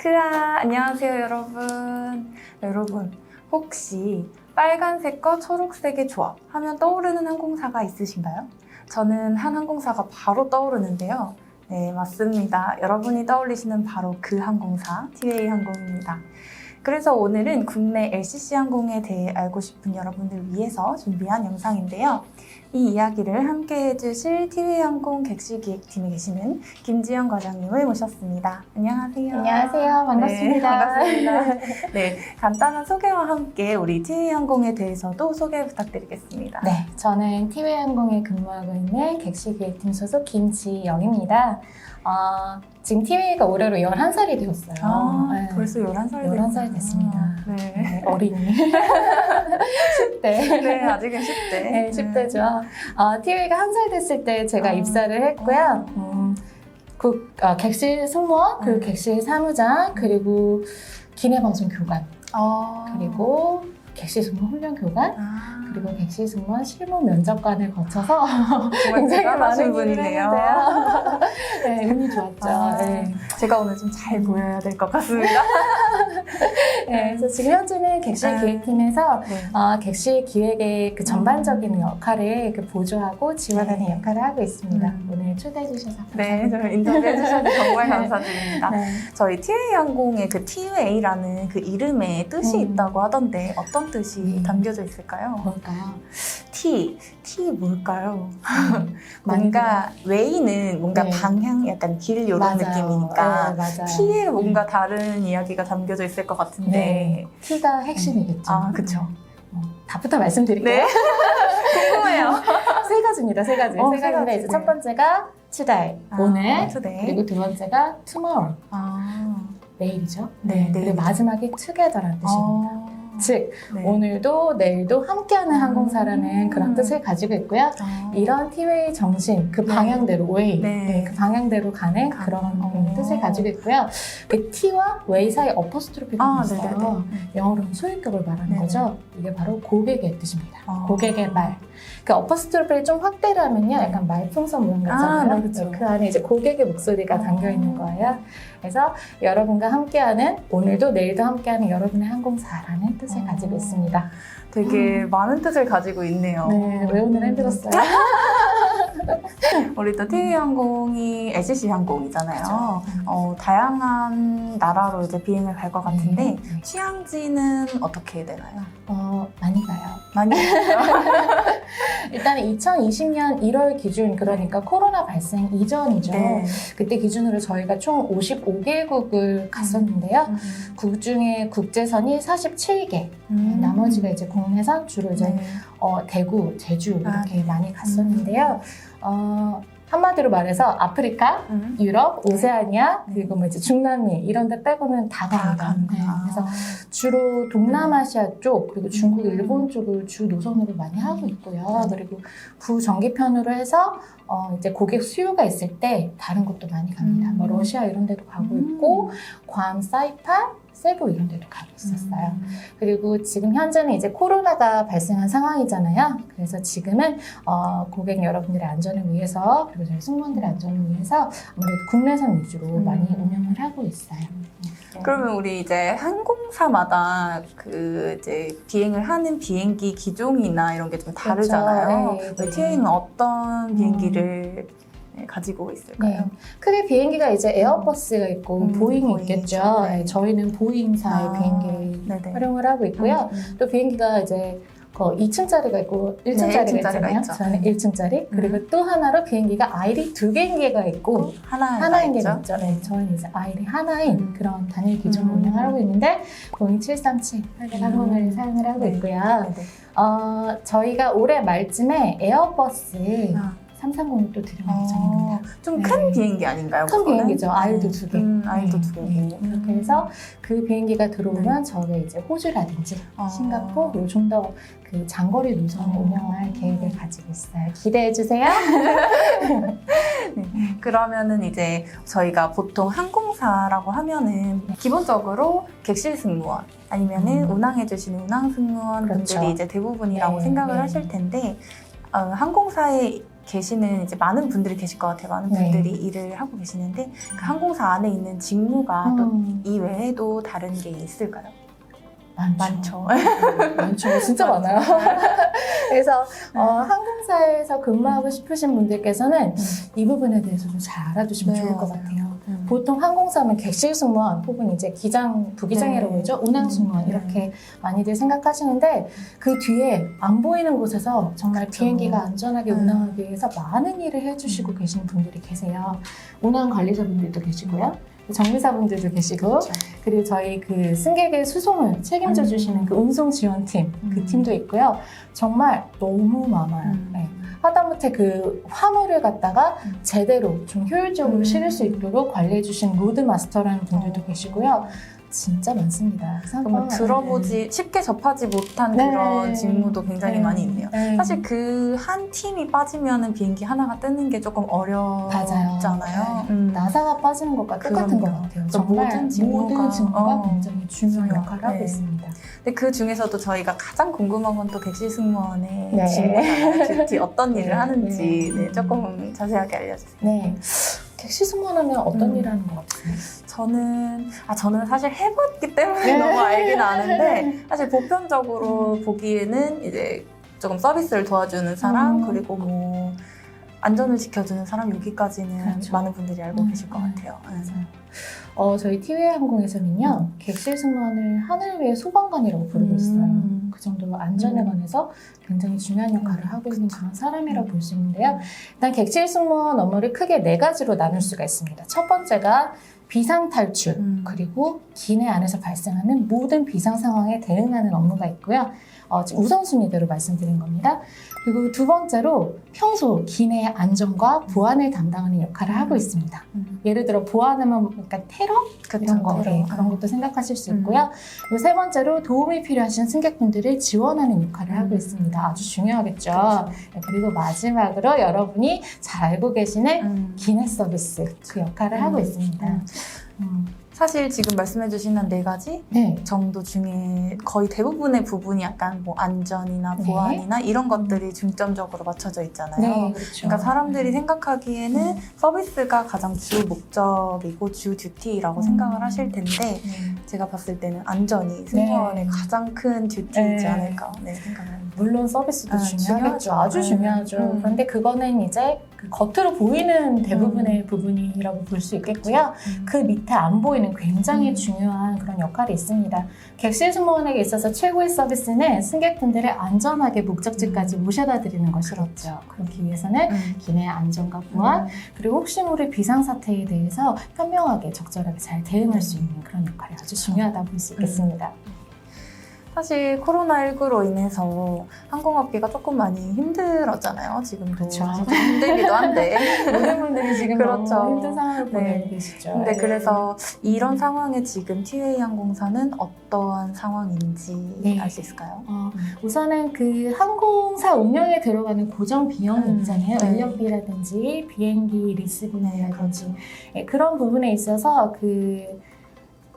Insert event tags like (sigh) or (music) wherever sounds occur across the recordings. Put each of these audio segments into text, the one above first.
크아 안녕하세요 여러분 여러분 혹시 빨간색과 초록색의 조합 하면 떠오르는 항공사가 있으신가요? 저는 한 항공사가 바로 떠오르는데요 네 맞습니다 여러분이 떠올리시는 바로 그 항공사 TA 항공입니다 그래서 오늘은 국내 LCC 항공에 대해 알고 싶은 여러분들 위해서 준비한 영상인데요. 이 이야기를 함께 해주실 TV 항공 객실기획팀에 계시는 김지영 과장님을 모셨습니다. 안녕하세요. 안녕하세요. 반갑습니다. 네, 반갑습니다. (laughs) 네, 간단한 소개와 함께 우리 TV 항공에 대해서도 소개 부탁드리겠습니다. 네, 저는 티웨이항공에 근무하고 있는 객실기획팀 소속 김지영입니다. 어, 지금 티웨이가 올해로 11살이 되었어요. 아, 네. 벌써 11살 11살 됐습니다. 네. 네, 어린이. 10대. (laughs) 네, 아직은 10대. 네, 10대죠. 어, 티웨이가 한 살 됐을 때 제가 아. 입사를 했고요. 음, 국, 어, 객실 승무원, 그리고 음. 객실 사무장, 그리고 기내방송 교관, 아. 그리고 객실 승무원 훈련 교관, 아. 그리고 객실 승무원 실무 면접관을 거쳐서 정말 (laughs) 대단하신 분이네요. 했는데요. (laughs) 네, 운이 좋았죠. 아. 네. 제가 오늘 좀 잘 보여야 될 것 같습니다. (laughs) 네, 그래서 지금 현재는 객실 네. 기획팀에서 네. 어, 객실 기획의 그 전반적인 역할을 그 보조하고 지원하는 네. 역할을 하고 있습니다. 음. 오늘 초대해 주셔서 네, 감사합니다. 저 인터뷰해 주셔서 정말 네. 감사드립니다. 네. 저희 TA 항공의 그 TUA라는 그 이름에 뜻이 음. 있다고 하던데 어떤 뜻이 음. 담겨져 있을까요? 뭘까요? T, T 뭘까요? 음, 뭔가 웨이는 뭔가 네. 방향, 약간 길 이런 맞아요. 느낌이니까 네, 맞아요. T에 뭔가 다른 이야기가 담겨져 있을 것 같은데 네. T가 핵심이겠죠. 아, 그쵸. 어, 답부터 말씀드릴게요. 네? (laughs) 궁금해요. (laughs) 세 가지입니다. 세 가지. 어, 세 세 가지인데 가지. 이제 첫 번째가 today, 오늘. today. 그리고 두 번째가 tomorrow, 아, 내일이죠. 네, 그리고 내일. 마지막이 together라는 뜻입니다. 아, 즉 네. 오늘도 내일도 함께하는 음. 항공사라는 그런 뜻을 가지고 있고요. 아. 이런 티웨이 정신, 그 네. 방향대로 웨이, 네. 네, 그 방향대로 가는 가- 그런 어. 음, 뜻을 가지고 있고요. 그 T와 웨이 사이 어퍼스트로피가 아, 있어요. 네네네. 영어로는 소유격을 말하는. 거죠. 이게 바로 고객의 뜻입니다. 아. 고객의 말. 그 어퍼 스트로피를 좀 확대를 하면요. 약간 말풍선 모양 같잖아요. 아, 네, 그쵸. 그 안에 이제 고객의 목소리가 아. 담겨 있는 거예요. 그래서 여러분과 함께하는 오늘도 내일도 함께하는 여러분의 항공사라는 뜻을 아. 가지고 있습니다. 되게 많은 뜻을 가지고 있네요. 네, 외우느라 힘들었어요. (laughs) 우리 또 TV항공이 LCC 항공이잖아요. 그쵸. 어, 다양한 나라로 이제 비행을 갈 것 같은데 네. 취향지는 어떻게 되나요? 어, 많이 가요. 많이 (laughs) 일단 2020년 1월 기준 그러니까 코로나 발생 이전이죠. 네. 그때 기준으로 저희가 총 55개국을 갔었는데요. 국 중에 국제선이 47개, 음. 나머지가 이제 국내선 주로 이제 네. 어, 대구, 제주 이렇게 아, 네. 많이 갔었는데요. 어, 한마디로 말해서 아프리카, 음. 유럽, 오세아니아 그리고 뭐 이제 중남미 이런 데 빼고는 다다 갑니다. 거야. 그래서 주로 동남아시아 쪽 그리고 중국, 음. 일본 쪽을 주 노선으로 많이 하고 있고요. 네. 그리고 부정기편으로 해서 어, 이제 고객 수요가 있을 때 다른 곳도 많이 갑니다. 음. 뭐 러시아 이런 데도 가고 음. 있고 괌, 사이판, 세부 이런 데도 가고 있었어요. 음. 그리고 지금 현재는 이제 코로나가 발생한 상황이잖아요. 그래서 지금은 어, 고객 여러분들의 안전을 위해서 그리고 저희 승무원들의 안전을 위해서 아무래도 국내선 위주로 음. 많이 운영을 하고 있어요. 네. 그러면 우리 이제 항공사마다 그 이제 비행을 하는 비행기 기종이나 이런 게 좀 다르잖아요. 네, 우리 네. TA는 어떤 비행기를 네, 가지고 있을까요? 네. 크게 비행기가 이제 에어버스가 있고 음, 보잉이 보잉이죠. 있겠죠. 네. 네, 저희는 보잉사의 아, 비행기를 네네. 활용을 하고 있고요. 음. 또 비행기가 이제 그 2층짜리가 있고 1층짜리가 네, 1층짜리가 있잖아요. 있죠. 저는 1층짜리. 음. 그리고 또 하나로 비행기가 아이리 두 개인계가 있고 하나 하나인 게 있죠? 네, 저희는 이제 아이리 하나인 음. 그런 단일 기종을 음. 운영하고 있는데 보잉 737 음. 항공을 사용을 하고 네. 있고요. 네 네. 어, 저희가 올해 말쯤에 에어버스 아. 330을 또 들여올 예정입니다. 어, 좀큰 네. 비행기 아닌가요? 큰 그거는? 비행기죠. 아이도 두 개. 음, 아이도 네, 두 개고. 네. 그렇게 해서 그 비행기가 들어오면 저희가 이제 호주라든지 아. 싱가포르 그리고 좀 더 그 장거리 노선을 어. 운영할 계획을 가지고 있어요. 기대해 주세요. (laughs) 그러면은 이제 저희가 보통 항공사라고 하면은 기본적으로 객실 승무원 아니면은 음. 운항해 주시는 운항 승무원 그렇죠. 분들이 이제 대부분이라고 네, 생각을 네. 하실 텐데 어, 항공사의 계시는 이제 많은 분들이 계실 것 같아요. 많은 네. 분들이 일을 하고 계시는데 그 항공사 안에 있는 직무가 또 음, 이 외에도 다른 게 있을까요? 많죠. 많죠. (laughs) 많죠. 진짜 많아요. (laughs) 그래서 어, 항공사에서 근무하고 싶으신 분들께서는 이 부분에 대해서도 잘 알아두시면 네, 좋을 것 맞아요. 같아요. 음. 보통 항공사면 객실 승무원 혹은 이제 기장, 부기장이라고 네. 하죠. 운항 승무원 음, 이렇게 많이들 생각하시는데 그 뒤에 안 보이는 곳에서 정말 그쵸. 비행기가 안전하게 음. 운항하기 위해서 많은 일을 해주시고 계시는 분들이 계세요. 운항 관리사분들도 계시고요. 정비사분들도 계시고 그렇죠. 그리고 저희 그 승객의 수송을 책임져 음. 주시는 그 운송 지원팀 그 음. 팀도 있고요. 정말 너무 많아요. 음. 네. 하다못해 그 화물을 갖다가 음. 제대로 좀 효율적으로 음. 실을 수 있도록 관리해 주신 로드 마스터라는 분들도 어. 계시고요. 진짜 많습니다. 정말 한번, 들어보지 쉽게 접하지 못한 네. 그런 직무도 굉장히 네. 많이 있네요. 네. 사실 그 한 팀이 빠지면은 비행기 하나가 뜨는 게 조금. 어렵잖아요. 네. 음. 나사가 빠지는 것과 똑같은 것. 같아요. 정말 모든 모든 직무가- 직무가, 어. 굉장히 중요한 역할을 하고 네. 있습니다. 근데 그 중에서도 저희가 가장 궁금한 건 또 객실 승무원의 네. 듀티 어떤 일을 네. 하는지 네. 네, 조금 자세하게 알려주세요. 네. 객실 승무원하면 어떤 음. 일을 하는 것 같아요? 저는 아 저는 사실 해봤기 때문에 네. 너무 알긴 아는데 사실 보편적으로 보기에는 이제 조금 서비스를 도와주는 사람 음. 그리고 뭐 안전을 지켜주는 사람 여기까지는 그렇죠. 많은 분들이 알고 음. 계실 것 같아요. 네. 어, 저희 티웨이 항공에서는요, 객실 승무원을 하늘 위의 소방관이라고 부르고 있어요. 음. 그 정도로 안전에 음. 관해서 굉장히 중요한 역할을 음, 하고 있는 그런 사람이라고 음. 볼수 있는데요. 일단 객실 승무원 업무를 크게 네 가지로 나눌 수가 있습니다. 첫 번째가 비상 탈출, 음. 그리고 기내 안에서 발생하는 모든 비상 상황에 대응하는 업무가 있고요. 어, 지금 우선순위대로 말씀드린 겁니다. 그리고 두 번째로 평소 기내 안전과 보안을 담당하는 역할을 하고 있습니다. 음. 예를 들어 보안하면 약간 테러 이런 거 그쵸, 네, 테러. 그런 것도 생각하실 수 음. 있고요. 그리고 세 번째로 도움이 필요하신 승객분들을 지원하는 역할을 하고 음. 있습니다. 아주 중요하겠죠. 그렇죠. 네, 그리고 마지막으로 여러분이 잘 알고 계시는 음. 기내 서비스 그 역할을 음. 하고 있습니다. 음. 음. 사실 지금 말씀해주신 한네 가지 네. 정도 중에 거의 대부분의 부분이 약간 뭐 안전이나 네. 보안이나 이런 것들이 중점적으로 맞춰져 있잖아요. 네, 그렇죠. 그러니까 사람들이 생각하기에는 음. 서비스가 가장 주 목적이고 주 듀티라고 음. 생각을 하실 텐데 네. 제가 봤을 때는 안전이 승무원의 네. 가장 큰 듀티이지 네. 않을까 네, 생각을 합니다. 물론 서비스도 아. 중요하죠. 아주 네. 중요하죠. 음. 그런데 그거는 이제 그 겉으로 보이는 대부분의 부분이라고 볼 수 있겠고요. 그 밑에 안 보이는 굉장히 음. 중요한 그런 역할이 있습니다. 객실 승무원에게 있어서 최고의 서비스는 승객분들을 안전하게 목적지까지 모셔다 드리는 것이었죠. 그렇기 위해서는 음. 기내 안전과 보안, 그리고 혹시 모를 비상 사태에 대해서 현명하게 적절하게 잘 대응할 수 있는 그런 역할이 아주 중요하다고 볼수 있겠습니다. 사실 코로나19로 인해서 항공업계가 조금 많이 힘들었잖아요. 지금도 그렇죠. 힘들기도 한데. (laughs) 모든 분들이 지금 그렇죠. 힘든 상황을 네. 보내고 계시죠. 근데 네. 그래서 이런 상황에 지금 티웨이 항공사는 어떠한 상황인지 네. 알수 있을까요? 어, 우선은 그 항공사 운영에 들어가는 고정 비용이 음, 있잖아요. 네. 인력비라든지 비행기 리스비라든지 그렇죠. 예, 그런 부분에 있어서 그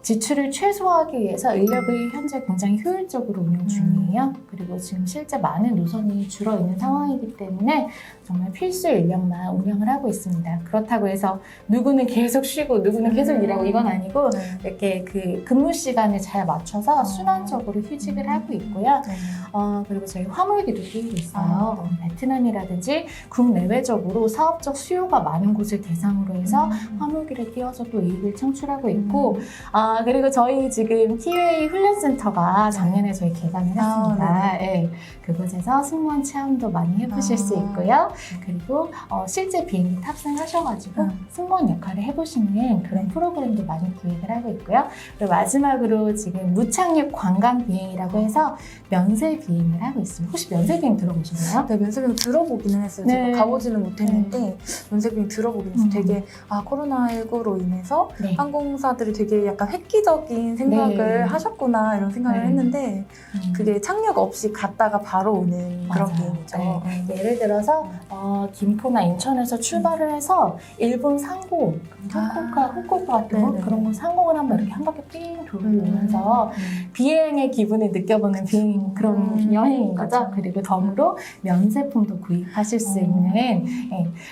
지출을 최소화하기 위해서 인력을 현재 굉장히 효율적으로 운영 음. 중이에요. 그리고 지금 실제 많은 노선이 줄어 있는 상황이기 때문에 정말 필수 인력만 운영을 하고 있습니다. 그렇다고 해서 누구는 계속 쉬고 누구는 계속 음. 일하고 이건 아니고 네. 이렇게 그 근무 시간을 잘 맞춰서 어. 순환적으로 휴직을 하고 있고요. 네. 어, 그리고 저희 화물기도 띄우고 있어요. 아, 어, 베트남이라든지 국내외적으로 사업적 수요가 많은 곳을 대상으로 해서 음. 화물기를 띄워서 또 이익을 창출하고 있고, 아, 그리고 저희 지금 티웨이 훈련센터가 작년에 저희 개관을 아, 했습니다. 예, 그곳에서 승무원 체험도 많이 해보실 아. 수 있고요. 그리고 어, 실제 비행기 탑승하셔가지고 음. 승무원 역할을 해보시는 그런 네. 프로그램도 많이 기획을 하고 있고요. 그리고 마지막으로 지금 무착륙 관광 비행이라고 해서 면세 비행을 하고 있습니다. 혹시 면세 비행 들어보셨나요? 네, 면세비용 들어보기는 했어요. 네. 제가 가보지는 못했는데 면세비용 들어보긴 했어요. 음. 되게 아 코로나19로 인해서 네. 항공사들이 되게 약간 획 획기적인 생각을 네. 하셨구나 이런 생각을 네. 했는데 음. 그게 착륙 없이 갔다가 바로 오는 그런 맞아요. 비행이죠. 네, 네. 예를 들어서 어, 김포나 인천에서 출발을 해서 일본 상공, 후쿠오카, 후쿠오카 같은 거 아. 네네. 그런 거 상공을 한번 이렇게 한 바퀴 삥 돌고 음. 오면서 비행의 기분을 느껴보는 비행 그런 음. 여행인 거죠. 그리고 덤으로 면세품도 구입하실 수 어. 있는 예.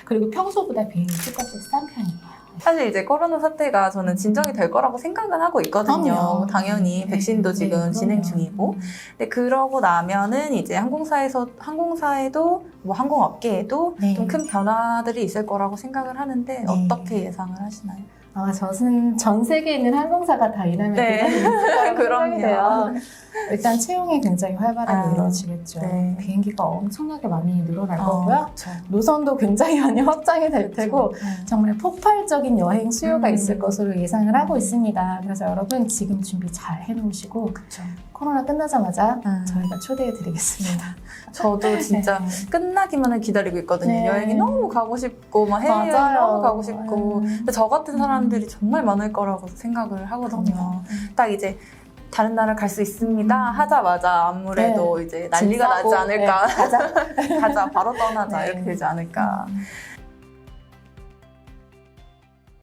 그리고 평소보다 비행이 조금씩 싼 편이에요. 사실 이제 코로나 사태가 저는 진정이 될 거라고 생각은 하고 있거든요. 그럼요. 당연히 네. 백신도 지금 네, 진행. 중이고. 근데 그러고 나면은 이제 항공사에서 항공사에도 뭐 항공업계에도 네. 좀 큰 변화들이 있을 거라고 생각을 하는데 네. 어떻게 예상을 하시나요? 아, 저는 전 세계에 있는 항공사가 다 일하면 네. (laughs) 그럼요. 돼요. 일단 채용이 굉장히 활발하게 아, 이루어지겠죠. 네. 비행기가 엄청나게 많이 늘어날 어, 거고요. 그쵸. 노선도 굉장히 많이 (laughs) 확장이 될 테고. 네. 정말 폭발적인 여행 수요가 음. 있을 것으로 예상을 하고 있습니다. 그래서 여러분 지금 준비 잘 해놓으시고 그쵸. 코로나 끝나자마자 음. 저희가 초대해 드리겠습니다. (laughs) 저도 진짜 네. 끝나기만을 기다리고 있거든요. 네. 여행이 너무 가고 싶고, 막 해외 여행 맞아요. 너무 가고 싶고. 음. 근데 저 같은 사람들이 정말 많을 거라고 생각을 하거든요. 그럼요. 딱 이제 다른 나라 갈 수 있습니다 하자마자 아무래도 이제 난리가 나지 않을까. 네, 가자. (laughs) 가자, 바로 떠나자. 네. 이렇게 되지 않을까. 음.